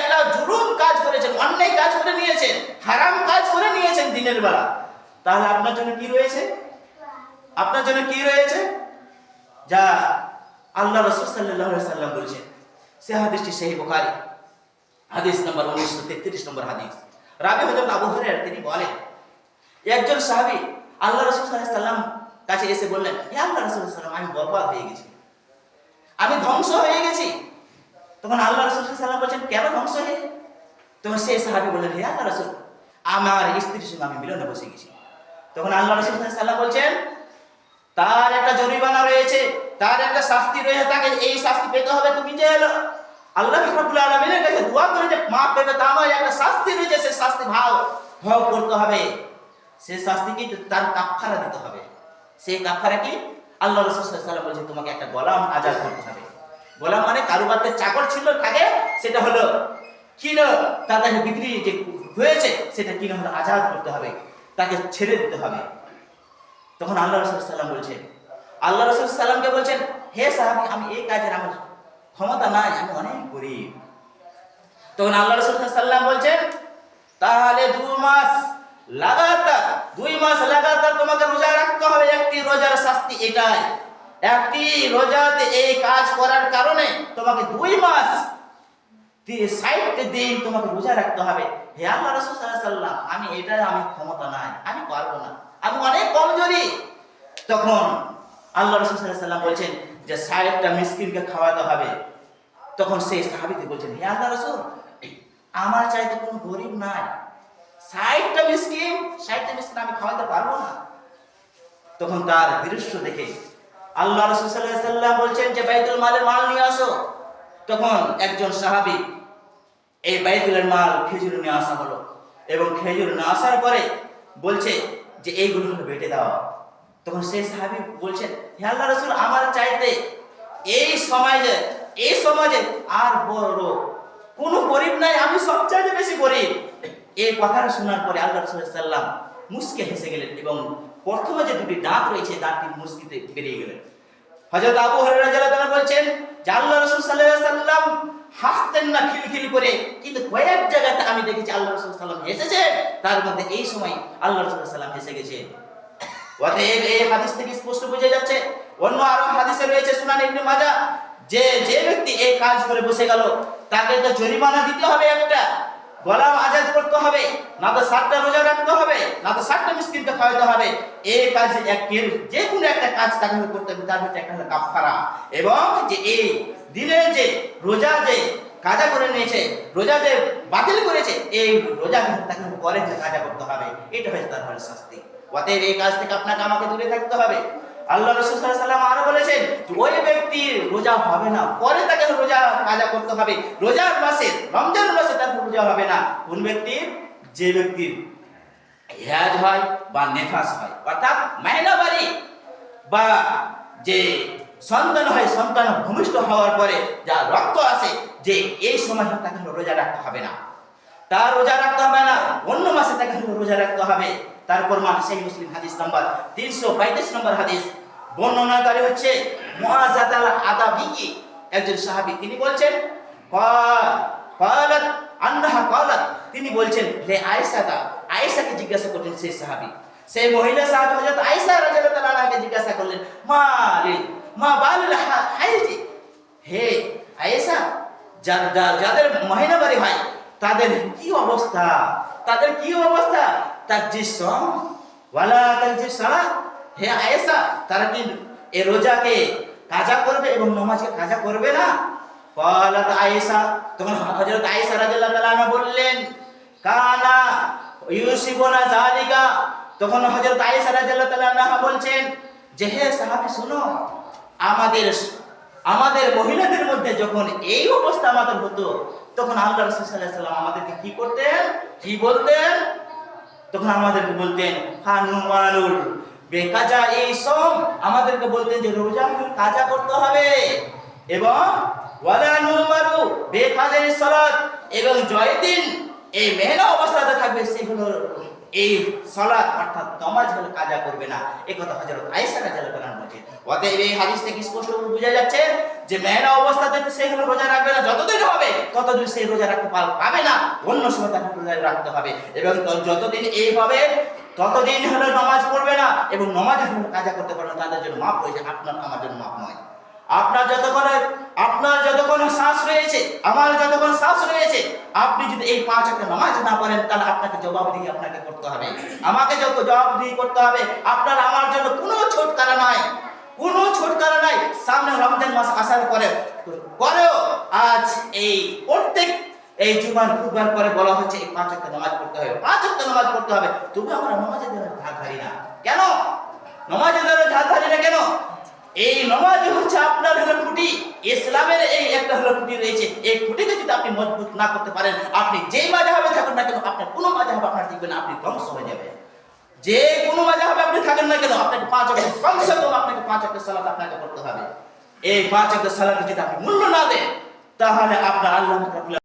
একটা জুলুম কাজ করেছেন, অন্যায় কাজ করে নিয়েছেন, হারাম কাজ করে নিয়েছেন দিনের বেলা। তাহলে আপনার জন্য কি রয়েছে? আপনার জন্য কি রয়েছে? যা আল্লাহ রসুল সাল্লাহ সাল্লাম বলছেন, সে হাদিসটি সেই বুখারি। হাদিস নম্বর উনিশশো তেত্রিশ নম্বর হাদিস। রাবি হজরত আবু হরের তিনি বলেন, একজন সাহাবি আল্লাহ রসুল সাল্লাম কাছে এসে বললেন, হে আল্লাহ রসুল সাল্লাম, আমি বরবাদ হয়ে গেছি। আমি ধ্বংস হয়ে গেছি। তখন আল্লাহ রসুল সাল্লাম বলছেন, কেন ধ্বংস হয়ে? তখন সেই সাহাবি বললেন, হে আল্লাহ রসুল, আমার স্ত্রীর সঙ্গে আমি মিলনে বসে গেছি। তখন আল্লাহ রসুল সাল্লাম বলছেন, তার একটা জরিমানা রয়েছে, তার একটা শাস্তি রয়েছে, তাকে এই শাস্তি পেতে হবে, তুমি যে এলো। আল্লাহ রাব্বুল আলামিনের কাছে দোয়া করে যে মা পেবে তা একটা শাস্তি রয়েছে সেই শাস্তি ভাও ভোগ করতে হবে। সেই শাস্তি কি তার কাফারা দিতে হবে। সেই কাফারা কি? আল্লাহ রাসূল আলাইহি বলছে তোমাকে একটা গোলাম আজাদ করতে হবে। গোলাম মানে কারুবারতে চাকর ছিল থাকে সেটা হলো কিনো? তাদের বিক্রি যে হয়েছে, সেটা কিনো হলো আজাদ করতে হবে, তাকে ছেড়ে দিতে হবে। তখন আল্লাহ রসুল সাল্লাম বলছেন, আল্লাহ রসুল সাল্লামকে বলছেন, হে সাহাবি, আমি এই কাজের আমার ক্ষমতা নাই, আমি অনেক গরিব। তখন আল্লাহ রসুল সাল্লাম বলছেন, তাহলে দু মাস লাগাতার, দুই মাস লাগাতার তোমাকে রোজা রাখতে হবে, একটি রোজার শাস্তি এটাই। একটি রোজাতে এই কাজ করার কারণে তোমাকে দুই মাস ষাট দিন তোমাকে রোজা রাখতে হবে। হে আল্লাহ রসুল আমি এটা, আমি ক্ষমতা নাই, আমি পারব না। আমি অনেক কমজোরি। তখন আল্লাহ রসুল সাল্লাম বলছেন যে ষাটটা মিসকিনকে খাওয়াতে হবে। তখন সেই সাহাবিতে বলছেন, হে আল্লাহ রসুল আমার চাইতে কোনো গরিব নাই। ষাটটা মিসকিন ষাটটা মিসকিন আমি খাওয়াতে পারব না। তখন তার দৃশ্য দেখে আল্লাহ রসুল সাল্লাহ সাল্লাম বলছেন যে বাইতুল মালের মাল নিয়ে আসো। তখন একজন সাহাবি এই বাইতুলের মাল খেজুর নিয়ে আসা হলো এবং খেজুর নিয়ে আসার পরে বলছে যে এইগুলো হলো বেটে দেওয়া তখন সেই সাহাবি বলছেন, হে আল্লাহ রসুল, আমার চাইতে এই সমাজে এই সমাজে আর বড় কোনো গরিব নাই, আমি সবচাইতে বেশি গরিব। এই কথাটা শোনার পরে আল্লাহ রসুল সাল্লাম মুসকে হেসে গেলেন এবং প্রথমে যে দুটি দাঁত রয়েছে দাঁতটি মুসকিতে বেরিয়ে গেলেন। হযরত আবু হুরায়রা রাদিয়াল্লাহু বলছেন, যে আল্লাহ রাসূল আলাইহি সাল্লাম হাসতেন না, খিলখিল করে, কিন্তু কয়েক জায়গাতে আমি দেখেছি আল্লাহ রাসূল আলাইহি হেসেছে, তার মধ্যে এই সময় আল্লাহ রাসূল আলাইহি হেসে গেছে। অতএব এই হাদিস থেকে স্পষ্ট বোঝা যাচ্ছে, অন্য আরও হাদিসে রয়েছে সুনান ইবনে মাজাহ, যে যে ব্যক্তি এই কাজ করে বসে গেল, তাকে তো জরিমানা দিতে হবে একটা। গোলাম আজাদ করতে হবে, না তো সাতটা রোজা রাখতে হবে, না তো সাতটা মিসকিনকে খাওয়াতে হবে। এই কাজে এক যে কোনো একটা কাজ তাকে করতে হবে, তার হচ্ছে একটা কাফারা এবং যে এই দিনে যে রোজা যে কাজা করে নিয়েছে, রোজা যে বাতিল করেছে, এই রোজা তাকে পরে যে কাজা করতে হবে। এটা হচ্ছে তার হলো শাস্তি। অতএব এই কাজ থেকে আপনাকে আমাকে দূরে থাকতে হবে। আল্লাহ রসুল সাল্লাম আরও বলেছেন ওই ব্যক্তির রোজা হবে না, পরে তাকে রোজা কাজা করতে হবে। রোজার মাসে, রমজান মাসে পূজা হবে না। কোন ব্যক্তির যে ব্যক্তির হেয়াজ হয় বা নেফাস হয়। অর্থাৎ মাইনা বাড়ি বা যে সন্তান হয়, সন্তান ভূমিষ্ঠ হওয়ার পরে যা রক্ত আছে, যে এই সময় তাকে রোজা রাখতে হবে না। তার রোজা রাখতে হবে না, অন্য মাসে তাকে রোজা রাখতে হবে। তার প্রমাণ সেই মুসলিম হাদিস নম্বর তিনশো পঁয়ত্রিশ নম্বর হাদিস। বর্ণনাকারী হচ্ছে মহাজাত আদা ভিকি একজন সাহাবি তিনি বলছেন তিনি বলছেন লে আয়েশাতা আয়েশাকে জিজ্ঞাসা করলেন, সেই সাহাবি, সেই মহিলা সাহাবী হযরত আয়েশা রাদিয়াল্লাহু তাআলাকে জিজ্ঞাসা করলেন, মা লিল মা বালুল হাইজি হে আয়েশা যাদের মহিলা বাড়ি হয়, তাদের কি অবস্থা? তাদের কি অবস্থা? তার যে ওয়ালা তার যে হে আয়েশা, তারা কি এ রোজাকে কাজা করবে এবং নমাজকে কাজা করবে না? কলাত আয়েশা, তখন হজরত আয়েশা রাদিয়াল্লাহু তাআলা বললেন কানা ইউসিবুনা জালিকা তখন হযরত আয়েশা রাদিয়াল্লাহু তাআলা আনহা বলছেন, যে হে সাহাবী, শুনো, আমাদের আমাদের মহিলাদের মধ্যে যখন এই অবস্থা আমাদের হতো, তখন আল্লাহ রাসূল সাল্লাল্লাহু আমাদেরকে কি করতেন? কি বলতেন? তখন আমাদেরকে বলতেন, হানুমানুল বেকাজা, এই সব আমাদেরকে বলতেন যে রোজা কাজা করতে হবে। এবং ওয়ালা নুমারু বেকাজা সালাত, এবং জয় দিন এই মেহনা অবস্থাতে থাকবে সেগুলো এই সালাত, অর্থাৎ নামাজ হলো কাজা করবে না। এই কথা হযরত আয়েশা রাদিয়াল্লাহু তাআলা বলেছেন। অতএব এই হাদিস থেকে স্পষ্ট বোঝা যাচ্ছে? যে মেয়েরা অবস্থাতে সে রোজা রাখবে না, যতদিন হবে ততদিন সেই রোজা রাখতে পার- পাবে না। অন্য সময় তাকে রোজা রাখতে হবে। এবং যতদিন এই হবে, ততদিন হলো নামাজ পড়বে না। এবং নামাজ হলো কাজা করতে পারবে না। তাদের জন্য মাপ হয়েছে, আপনার আমার জন্য মাপ নয়। আপনার যতক্ষণ আপনার যতক্ষণ শ্বাস রয়েছে, আমার যতক্ষণ শ্বাস রয়েছে, আপনি যদি এই পাঁচ একটা নামাজ না পড়েন, তাহলে আপনাকে জবাবদিহি আপনাকে করতে হবে। আমাকে যত জবাবদিহি করতে হবে, আপনার আমার জন্য কোনো ছুটকারা নাই, কোনো ছুটকারা নাই। সামনে রমজান মাস আসার পরে, পরেও আজ এই প্রত্যেক, এই জুমার খুববার পরে বলা হচ্ছে, এই পাঁচ একটা নামাজ পড়তে হবে, পাঁচ একটা নামাজ পড়তে হবে। তবু আমরা নামাজের জন্য ধার ধারি না কেন? নামাজের জন্য ধার ধারি না কেন? এই নামাজ হচ্ছে আপনার হলো খুঁটি। ইসলামের এই একটা হলো খুঁটি রয়েছে। এই খুঁটিকে যদি আপনি মজবুত না করতে পারেন, আপনি যেই মাঝাবে থাকুন না কেন, আপনার কোনো মাঝাবে আপনার টিকবে আপনি ধ্বংস হয়ে যাবেন। যে কোনো মাঝাবে আপনি থাকেন না কেন, আপনাকে পাঁচ অক্ট কমসে কম আপনাকে পাঁচ অক্ট সালাত আপনাকে করতে হবে। এই পাঁচ অক্ট সালাতে যদি আপনি মূল্য না দেন, তাহলে আপনার আল্লাহ